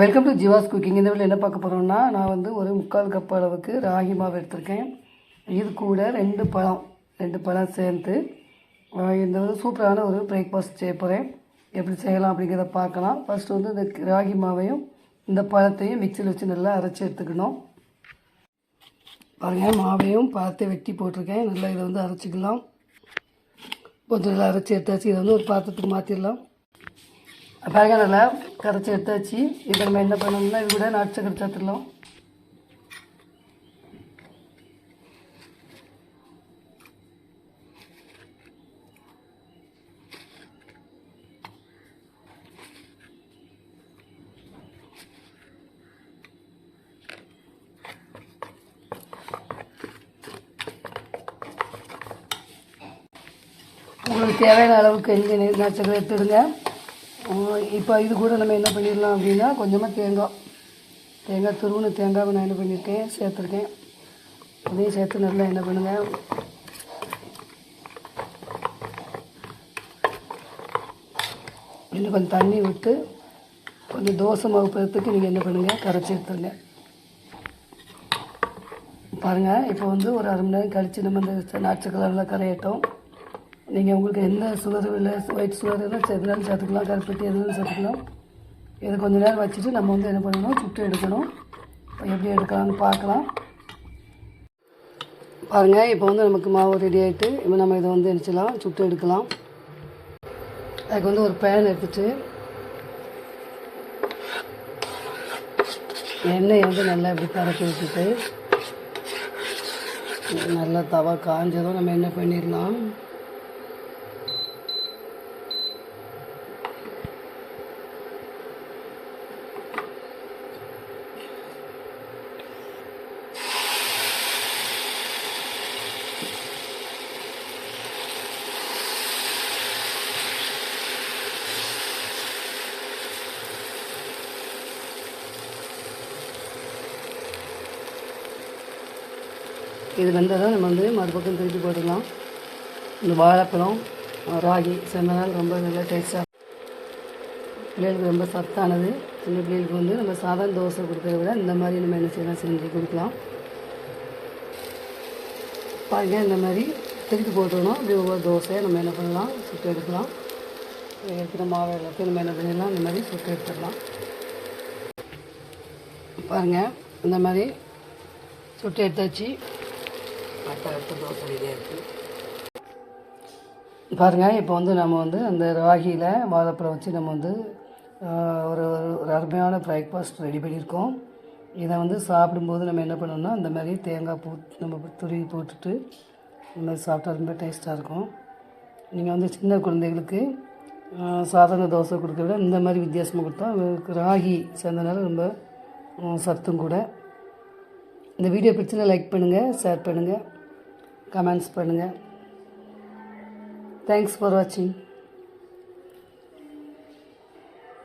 Welcome to ஜிவாஸ் cooking இந்த வீட்டில் என்ன பார்க்க போகிறோம்னா நான் வந்து ஒரு முக்கால் கப் அளவுக்கு ராகி மாவு எடுத்திருக்கேன். இது கூட ரெண்டு பழம் ரெண்டு பழம் சேர்த்து இந்த வந்து சூப்பரான ஒரு பிரேக்ஃபாஸ்ட் செய்ய போகிறேன் எப்படி செய்யலாம் அப்படிங்கிறத பார்க்கலாம். ஃபஸ்ட்டு வந்து இந்த ராகி மாவையும் இந்த பழத்தையும் மிக்சியில் வச்சு நல்லா அரைச்சி எடுத்துக்கணும். பாருங்கள் மாவையும் பழத்தை வெட்டி போட்டிருக்கேன். நல்லா இதை வந்து அரைச்சிக்கலாம். கொஞ்சம் நல்லா அரைச்சி எடுத்தாச்சு. இதை வந்து ஒரு பாத்திரத்துக்கு மாற்றிடலாம் பாருங்க நல்லா கரைச்சி எடுத்தாச்சு. இப்போ நம்ம என்ன பண்ணணும்னா இது கூட நாட்டு சக்கரை சேர்த்துடலாம். உங்களுக்கு தேவையான அளவுக்கு எங்கே நெய் நாட்டு சக்கரை எடுத்துடுங்க. இப்போ இது கூட நம்ம என்ன பண்ணிடலாம் அப்படின்னா கொஞ்சமாக தேங்காய். தேங்காய் துருவுன தேங்காவை நான் என்ன பண்ணியிருக்கேன் சேர்த்துருக்கேன். அதையும் சேர்த்து நல்லா என்ன பண்ணுங்கள் இன்னும் கொஞ்சம் தண்ணி விட்டு கொஞ்சம் தோசை மாவு பதத்துக்கு நீங்கள் என்ன பண்ணுங்கள் கரைச்சி எடுத்துருங்க. பாருங்கள் இப்போ வந்து ஒரு அரை மணி நேரம் கழித்து நம்ம இந்த நாட்டு கலரில் கரையட்டும். நீங்கள் உங்களுக்கு எந்த சுகர் இல்லை ஒயிட் சுகர் எல்லாம் எதுனாலும் சேர்த்துக்கலாம் கருப்பட்டி எதுனாலும் சேர்த்துக்கலாம் இதை கொஞ்சம் நேரம் வச்சுட்டு நம்ம வந்து என்ன பண்ணணும் சுட்டு எடுக்கணும். இப்போ எப்படி எடுக்கலாம்னு பார்க்கலாம். பாருங்கள் இப்போ வந்து நமக்கு மாவு ரெடி ஆகிட்டு இப்போ நம்ம இதை வந்து நினச்சலாம் சுட்டு எடுக்கலாம். அதுக்கு வந்து ஒரு பேன் எடுத்துட்டு எண்ணெய் வந்து நல்லா இப்படி பரப்பி விட்டுட்டு நல்லா தவா காஞ்சதும் நம்ம என்ன பண்ணிடலாம். இது வெந்ததும் நம்ம வந்து மறுபக்கம் திருப்பி போட்டுக்கலாம். இந்த வாழைப்பழம் ராகி சேர்ந்தனால் ரொம்ப நல்ல டேஸ்ட்டாக பிள்ளைகளுக்கு ரொம்ப சத்தானது. சின்ன பிள்ளைகளுக்கு வந்து நம்ம சாதாரண தோசை கொடுக்கறத விட இந்த மாதிரி நம்ம என்ன செய்யலாம் செஞ்சு கொடுக்கலாம். பாருங்க இந்த மாதிரி திருப்பி போட்டுக்கணும் இப்படி ஒவ்வொரு தோசையை நம்ம என்ன பண்ணலாம் சுட்டு எடுக்கலாம். எடுக்கிற மாவு எல்லாத்தையும் நம்ம என்ன பண்ணிடலாம் இந்த மாதிரி சுட்டு எடுத்துடலாம். பாருங்கள் இந்த மாதிரி சுட்டு எடுத்தாச்சு. மற்ற எடுத்து தோசை ரெடியாக இருக்குது பாருங்கள் இப்போ வந்து நம்ம வந்து அந்த ராகியில் வாழைப்பழம் வச்சு நம்ம வந்து ஒரு ஒரு அருமையான பிரேக்ஃபாஸ்ட் ரெடி பண்ணியிருக்கோம். இதை வந்து சாப்பிடும்போது நம்ம என்ன பண்ணணும்னா இந்த மாதிரி தேங்காய் பூ நம்ம துருவி போட்டுட்டு இந்த மாதிரி சாப்பிட்டா ரொம்ப டேஸ்ட்டாக இருக்கும். நீங்கள் வந்து சின்ன குழந்தைகளுக்கு சாதாரண தோசை கொடுக்க விட இந்த மாதிரி வித்தியாசமாக கொடுத்தா ராகி சேர்ந்தனால ரொம்ப சத்தும் கூட. இந்த வீடியோ பிடிச்சதை லைக் பண்ணுங்கள் ஷேர் பண்ணுங்கள் கமெண்ட்ஸ் பண்ணுங்கள் தேங்க்ஸ் ஃபார் வாட்சிங்